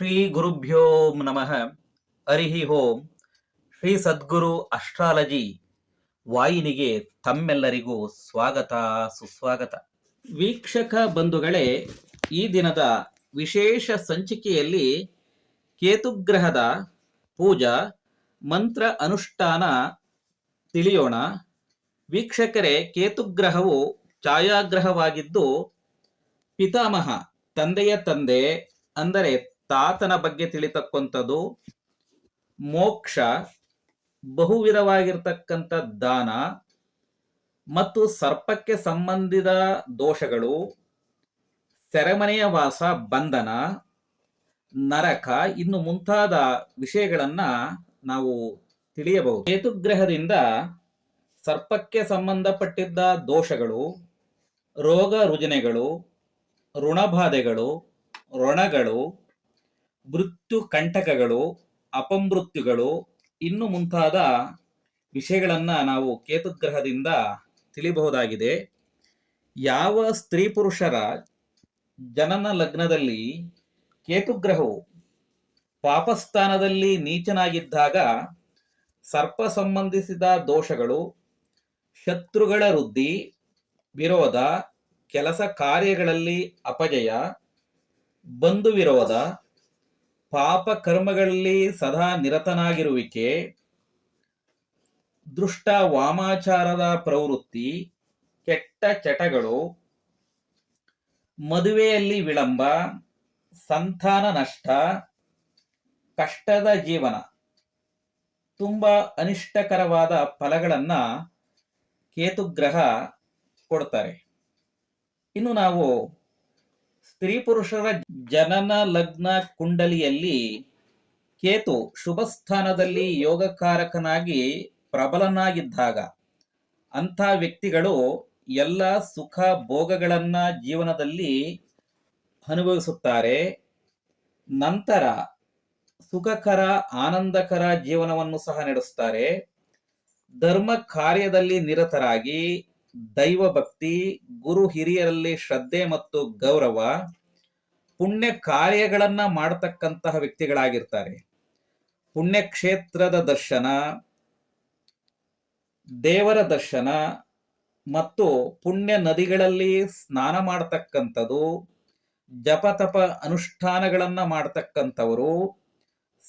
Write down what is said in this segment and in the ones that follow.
ಶ್ರೀ ಗುರುಭ್ಯೋ ನಮಃ ಹರಿಹಿ ಹೋಂ ಶ್ರೀ ಸದ್ಗುರು ಅಸ್ಟ್ರಾಲಜಿ ವಾಹಿನಿಗೆ ತಮ್ಮೆಲ್ಲರಿಗೂ ಸ್ವಾಗತ, ಸುಸ್ವಾಗತ. ವೀಕ್ಷಕ ಬಂಧುಗಳೇ, ಈ ದಿನದ ವಿಶೇಷ ಸಂಚಿಕೆಯಲ್ಲಿ ಕೇತುಗ್ರಹದ ಪೂಜಾ, ಮಂತ್ರ ಅನುಷ್ಠಾನ ತಿಳಿಯೋಣ. ವೀಕ್ಷಕರೇ, ಕೇತುಗ್ರಹವು ಛಾಯಾಗ್ರಹವಾಗಿದ್ದು, ಪಿತಾಮಹ, ತಂದೆಯ ತಂದೆ, ಅಂದರೆ ತಾತನ ಬಗ್ಗೆ ತಿಳಿತಕ್ಕಂಥದ್ದು ಮೋಕ್ಷ, ಬಹುವಿಧವಾಗಿರ್ತಕ್ಕಂಥ ದಾನ ಮತ್ತು ಸರ್ಪಕ್ಕೆ ಸಂಬಂಧಿದ ದೋಷಗಳು, ಸೆರೆಮನೆಯ ವಾಸ, ಬಂಧನ, ನರಕ ಇನ್ನು ಮುಂತಾದ ವಿಷಯಗಳನ್ನ ನಾವು ತಿಳಿಯಬಹುದು. ಕೇತುಗ್ರಹದಿಂದ ಸರ್ಪಕ್ಕೆ ಸಂಬಂಧಪಟ್ಟಿದ್ದ ದೋಷಗಳು, ರೋಗ ರುಜಿನಗಳು, ಋಣಬಾಧೆಗಳು, ಋಣಗಳು ಮೃತ್ಯು ಕಂಟಕಗಳು, ಅಪಮೃತ್ಯುಗಳು, ಇನ್ನು ಮುಂತಾದ ವಿಷಯಗಳನ್ನು ನಾವು ಕೇತುಗ್ರಹದಿಂದ ತಿಳಿಬಹುದಾಗಿದೆ. ಯಾವ ಸ್ತ್ರೀ ಪುರುಷರ ಜನನ ಲಗ್ನದಲ್ಲಿ ಕೇತುಗ್ರಹವು ಪಾಪಸ್ಥಾನದಲ್ಲಿ ನೀಚನಾಗಿದ್ದಾಗ ಸರ್ಪ ಸಂಬಂಧಿಸಿದ ದೋಷಗಳು, ಶತ್ರುಗಳ ವೃದ್ಧಿ, ವಿರೋಧ, ಕೆಲಸ ಕಾರ್ಯಗಳಲ್ಲಿ ಅಪಜಯ, ಬಂಧು ವಿರೋಧ ಪಾಪ ಕರ್ಮಗಳಲ್ಲಿ ಸದಾ ನಿರತನಾಗಿರುವಿಕೆ, ದೃಷ್ಟ ವಾಮಾಚಾರದ ಪ್ರವೃತ್ತಿ, ಕೆಟ್ಟ ಚಟಗಳು, ಮದುವೆಯಲ್ಲಿ ವಿಳಂಬ, ಸಂತಾನ ನಷ್ಟ, ಕಷ್ಟದ ಜೀವನ ತುಂಬಾ ಅನಿಷ್ಟಕರವಾದ ಫಲಗಳನ್ನು ಕೇತುಗ್ರಹ ಕೊಡ್ತಾರೆ. ಇನ್ನು ನಾವು ಸ್ತ್ರೀ ಪುರುಷರ ಜನನ ಲಗ್ನ ಕುಂಡಲಿಯಲ್ಲಿ ಕೇತು ಶುಭ ಸ್ಥಾನದಲ್ಲಿ ಯೋಗಕಾರಕನಾಗಿ ಪ್ರಬಲನಾಗಿದ್ದಾಗ ಅಂಥ ವ್ಯಕ್ತಿಗಳು ಎಲ್ಲ ಸುಖ ಭೋಗಗಳನ್ನ ಜೀವನದಲ್ಲಿ ಅನುಭವಿಸುತ್ತಾರೆ. ನಂತರ ಸುಖಕರ, ಆನಂದಕರ ಜೀವನವನ್ನು ಸಹ ನಡೆಸುತ್ತಾರೆ. ಧರ್ಮ ಕಾರ್ಯದಲ್ಲಿ ನಿರತರಾಗಿ ದೈವ ಭಕ್ತಿ ಗುರು ಹಿರಿಯರಲ್ಲಿ ಶ್ರದ್ಧೆ ಮತ್ತು ಗೌರವ, ಪುಣ್ಯ ಕಾರ್ಯಗಳನ್ನ ಮಾಡತಕ್ಕಂತಹ ವ್ಯಕ್ತಿಗಳಾಗಿರ್ತಾರೆ. ಪುಣ್ಯಕ್ಷೇತ್ರದ ದರ್ಶನ, ದೇವರ ದರ್ಶನ ಮತ್ತು ಪುಣ್ಯ ನದಿಗಳಲ್ಲಿ ಸ್ನಾನ ಮಾಡತಕ್ಕಂಥದ್ದು ಜಪತಪ ಅನುಷ್ಠಾನಗಳನ್ನ ಮಾಡತಕ್ಕಂಥವರು,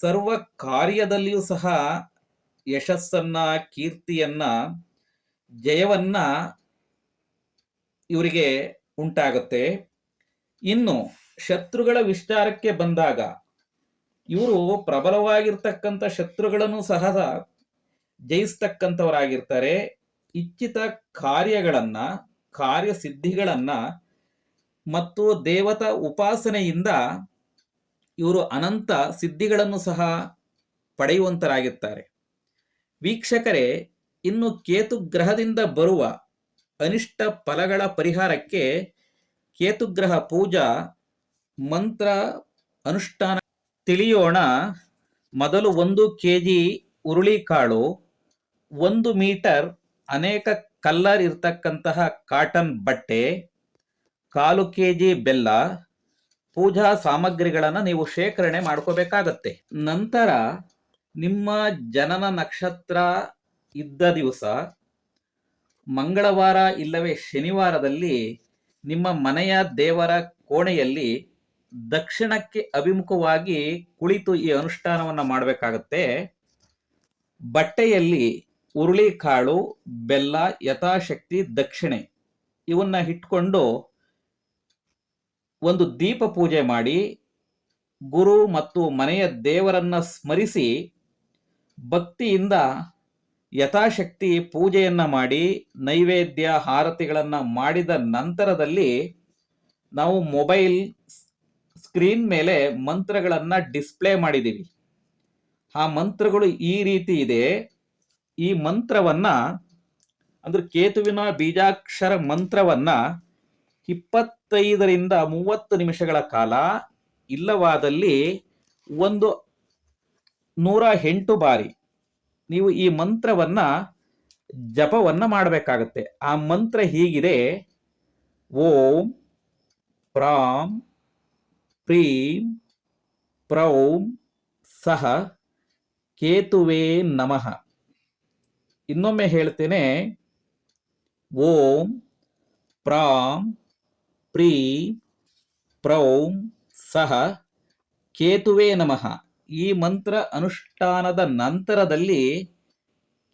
ಸರ್ವ ಕಾರ್ಯದಲ್ಲಿಯೂ ಸಹ ಯಶಸ್ಸನ್ನ, ಕೀರ್ತಿಯನ್ನ ಜಯವನ್ನ ಇವರಿಗೆ ಉಂಟಾಗುತ್ತೆ. ಇನ್ನು ಶತ್ರುಗಳ ವಿಸ್ತಾರಕ್ಕೆ ಬಂದಾಗ ಇವರು ಪ್ರಬಲವಾಗಿರ್ತಕ್ಕಂಥ ಶತ್ರುಗಳನ್ನು ಸಹ ಜಯಿಸ್ತಕ್ಕಂಥವರಾಗಿರ್ತಾರೆ. ಇಚ್ಛಿತ ಕಾರ್ಯಗಳನ್ನ, ಕಾರ್ಯಸಿದ್ಧಿಗಳನ್ನ ಮತ್ತು ದೇವತಾ ಉಪಾಸನೆಯಿಂದ ಇವರು ಅನಂತ ಸಿದ್ಧಿಗಳನ್ನು ಸಹ ಪಡೆಯುವಂತರಾಗಿರ್ತಾರೆ. ವೀಕ್ಷಕರೇ ಇನ್ನು ಕೇತು ಗ್ರಹದಿಂದ ಬರುವ ಅನಿಷ್ಟ ಫಲಗಳ ಪರಿಹಾರಕ್ಕೆ ಕೇತುಗ್ರಹ ಪೂಜಾ ಮಂತ್ರ ಅನುಷ್ಠಾನ ತಿಳಿಯೋಣ. ಮೊದಲು ಒಂದು ಕೆ ಜಿ ಕಾಳು, ಒಂದು ಮೀಟರ್ ಅನೇಕ ಕಲ್ಲರ್ ಇರ್ತಕ್ಕಂತಹ ಕಾಟನ್ ಬಟ್ಟೆ, ಕಾಲು ಕೆ ಜಿ ಬೆಲ್ಲ. ಪೂಜಾ ಸಾಮಗ್ರಿಗಳನ್ನು ನೀವು ಶೇಖರಣೆ ಮಾಡ್ಕೋಬೇಕಾಗತ್ತೆ. ನಂತರ ನಿಮ್ಮ ಜನನ ನಕ್ಷತ್ರ ಇದ್ದ ದಿವಸ ಮಂಗಳವಾರ ಇಲ್ಲವೇ ಶನಿವಾರದಲ್ಲಿ ನಿಮ್ಮ ಮನೆಯ ದೇವರ ಕೋಣೆಯಲ್ಲಿ ದಕ್ಷಿಣಕ್ಕೆ ಅಭಿಮುಖವಾಗಿ ಕುಳಿತು ಈ ಅನುಷ್ಠಾನವನ್ನು ಮಾಡಬೇಕಾಗತ್ತೆ. ಬಟ್ಟೆಯಲ್ಲಿ ಕಾಳು ಬೆಲ್ಲ, ಯಥಾಶಕ್ತಿ, ದಕ್ಷಿಣೆ ಇವನ್ನ ಇಟ್ಕೊಂಡು ಒಂದು ದೀಪ ಪೂಜೆ ಮಾಡಿ ಗುರು ಮತ್ತು ಮನೆಯ ದೇವರನ್ನ ಸ್ಮರಿಸಿ ಭಕ್ತಿಯಿಂದ ಯಥಾಶಕ್ತಿ ಪೂಜೆಯನ್ನ ಮಾಡಿ, ನೈವೇದ್ಯ ಹಾರತಿಗಳನ್ನ ಮಾಡಿದ ನಂತರದಲ್ಲಿ ನಾವು ಮೊಬೈಲ್ ಸ್ಕ್ರೀನ್ ಮೇಲೆ ಮಂತ್ರಗಳನ್ನ ಡಿಸ್ಪ್ಲೇ ಮಾಡಿದ್ದೀವಿ ಆ ಮಂತ್ರಗಳು ಈ ರೀತಿ ಇದೆ. ಈ ಮಂತ್ರವನ್ನ, ಅಂದ್ರೆ ಕೇತುವಿನ ಬೀಜಾಕ್ಷರ ಮಂತ್ರವನ್ನ ಇಪ್ಪತ್ತೈದರಿಂದ ಮೂವತ್ತು ನಿಮಿಷಗಳ ಕಾಲ ಇಲ್ಲವಾದಲ್ಲಿ ಒಂದು ನೂರ ಎಂಟು ಬಾರಿ ನೀವು ಈ ಮಂತ್ರವನ್ನ ಜಪವನ್ನ ಮಾಡಬೇಕಾಗತ್ತೆ. ಆ ಮಂತ್ರ ಹೀಗಿದೆ. ಓಂ ಪ್ರಾಂ ಪ್ರೀಂ ಪ್ರೌಂ ಸಹ ಕೇತುವೇ ನಮಃ. ಇನ್ನೊಮ್ಮೆ ಹೇಳ್ತೇನೆ. ಓಂ ಪ್ರಾಂ ಪ್ರೀ ಪ್ರೌಂ ಸಹ ಕೇತುವೇ ನಮಃ. ಈ ಮಂತ್ರ ಅನುಷ್ಠಾನದ ನಂತರದಲ್ಲಿ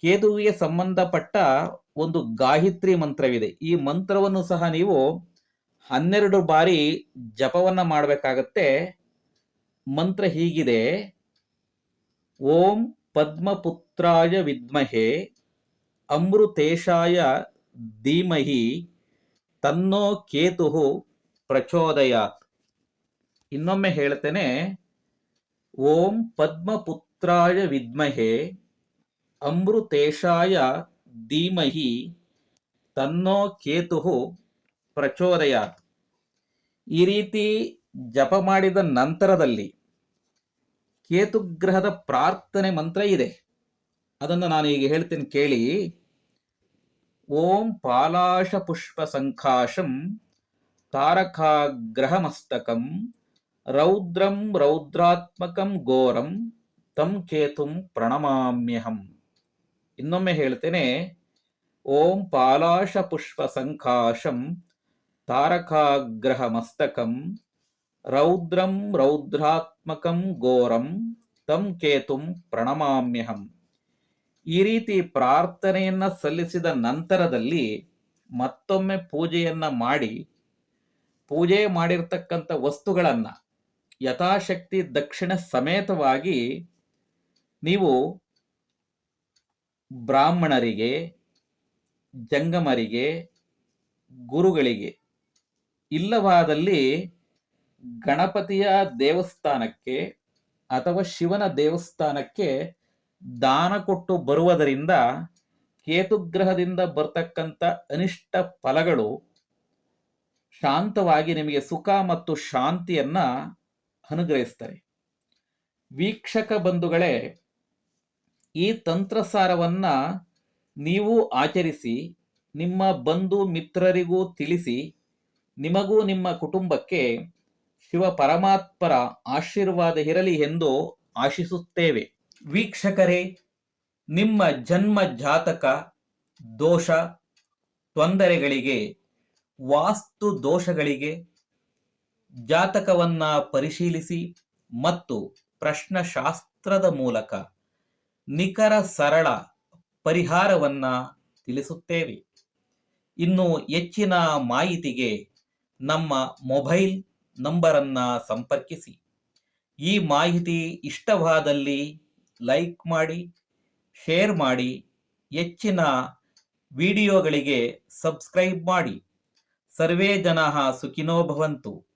ಕೇತುವಿಗೆ ಸಂಬಂಧಪಟ್ಟ ಒಂದು ಗಾಯತ್ರಿ ಮಂತ್ರವಿದೆ. ಈ ಮಂತ್ರವನ್ನು ಸಹ ನೀವು ಹನ್ನೆರಡು ಬಾರಿ ಜಪವನ್ನ ಮಾಡಬೇಕಾಗತ್ತೆ. ಮಂತ್ರ ಹೀಗಿದೆ. ಓಂ ಪದ್ಮಪುತ್ರಾಯ ವಿದ್ಮಹೆ ಅಮೃತೇಶಾಯ ಧೀಮಹಿ ತನ್ನೋ ಕೇತು ಪ್ರಚೋದಯಾತ್. ಇನ್ನೊಮ್ಮೆ ಹೇಳ್ತೇನೆ ಓಂ ಪದ್ಮಪುತ್ರಾಯ ವಿದ್ಮಹೆ ಅಮೃತೇಶಾಯ ಧೀಮಹಿ ತನ್ನೋ ಕೇತು ಪ್ರಚೋದಯಾತ್ ಈ ರೀತಿ ಜಪ ಮಾಡಿದ ನಂತರದಲ್ಲಿ ಕೇತುಗ್ರಹದ ಪ್ರಾರ್ಥನೆ ಮಂತ್ರ ಇದೆ. ಅದನ್ನು ನಾನು ಈಗ ಹೇಳ್ತೇನೆ ಕೇಳಿ. ಓಂ ಪಾಲಾಶ ಪುಷ್ಪ ಸಂಖಾಶಂ ತಾರಕಾಗ್ರಹಮಸ್ತಕಂ ರೌದ್ರಂ ರೌದ್ರಾತ್ಮಕಂ ಘೋರಂ ತಂ ಕೇತುಂ ಪ್ರಣಮಾಮ್ಯಹಂ. ಇನ್ನೊಮ್ಮೆ ಹೇಳ್ತೇನೆ, ಓಂ ಪಾಲಾಶ ಪುಷ್ಪ ಸಂಕಾಶಂ ತಾರಕಾಗ್ರಹ ಮಸ್ತಕಂ ರೌದ್ರಂ ರೌದ್ರಾತ್ಮಕಂ ಘೋರಂ ತಂ ಕೇತುಂ ಪ್ರಣಮಾಮ್ಯಹಂ. ಈ ರೀತಿ ಪ್ರಾರ್ಥನೆಯನ್ನ ಸಲ್ಲಿಸಿದ ನಂತರದಲ್ಲಿ ಮತ್ತೊಮ್ಮೆ ಪೂಜೆಯನ್ನ ಮಾಡಿ, ಪೂಜೆ ಮಾಡಿರ್ತಕ್ಕಂಥ ವಸ್ತುಗಳನ್ನ ಯಥಾಶಕ್ತಿ ದಕ್ಷಿಣ ಸಮೇತವಾಗಿ ನೀವು ಬ್ರಾಹ್ಮಣರಿಗೆ, ಜಂಗಮರಿಗೆ, ಗುರುಗಳಿಗೆ, ಇಲ್ಲವಾದಲ್ಲಿ ಗಣಪತಿಯ ದೇವಸ್ಥಾನಕ್ಕೆ ಅಥವಾ ಶಿವನ ದೇವಸ್ಥಾನಕ್ಕೆ ದಾನ ಕೊಟ್ಟು ಬರುವುದರಿಂದ ಕೇತುಗ್ರಹದಿಂದ ಬರ್ತಕ್ಕಂಥ ಅನಿಷ್ಟ ಫಲಗಳು ಶಾಂತವಾಗಿ ನಿಮಗೆ ಸುಖ ಮತ್ತು ಶಾಂತಿಯನ್ನ ಅನುಗ್ರಹಿಸ್ತಾರೆ. ವೀಕ್ಷಕ ಬಂಧುಗಳೇ, ಈ ತಂತ್ರಸಾರವನ್ನ ನೀವು ಆಚರಿಸಿ, ನಿಮ್ಮ ಬಂಧು ಮಿತ್ರರಿಗೂ ತಿಳಿಸಿ, ನಿಮಗೂ ನಿಮ್ಮ ಕುಟುಂಬಕ್ಕೆ ಶಿವ ಪರಮಾತ್ಮರ ಆಶೀರ್ವಾದ ಇರಲಿ ಎಂದು ಆಶಿಸುತ್ತೇವೆ. ವೀಕ್ಷಕರೇ, ನಿಮ್ಮ ಜನ್ಮ ಜಾತಕ ದೋಷ, ತೊಂದರೆಗಳಿಗೆ, ವಾಸ್ತು ದೋಷಗಳಿಗೆ ಜಾತಕವನ್ನ ಪರಿಶೀಲಿಸಿ ಮತ್ತು ಪ್ರಶ್ನಶಾಸ್ತ್ರದ ಮೂಲಕ ನಿಖರ ಸರಳ ಪರಿಹಾರವನ್ನ ತಿಳಿಸುತ್ತೇವೆ. ಇನ್ನು ಹೆಚ್ಚಿನ ಮಾಹಿತಿಗೆ ನಮ್ಮ ಮೊಬೈಲ್ ನಂಬರನ್ನ ಸಂಪರ್ಕಿಸಿ. ಈ ಮಾಹಿತಿ ಇಷ್ಟವಾದಲ್ಲಿ ಲೈಕ್ ಮಾಡಿ, ಶೇರ್ ಮಾಡಿ, ಹೆಚ್ಚಿನ ವಿಡಿಯೋಗಳಿಗೆ ಸಬ್ಸ್ಕ್ರೈಬ್ ಮಾಡಿ. ಸರ್ವೇ ಜನ ಸುಖಿನೋ ಭವಂತು.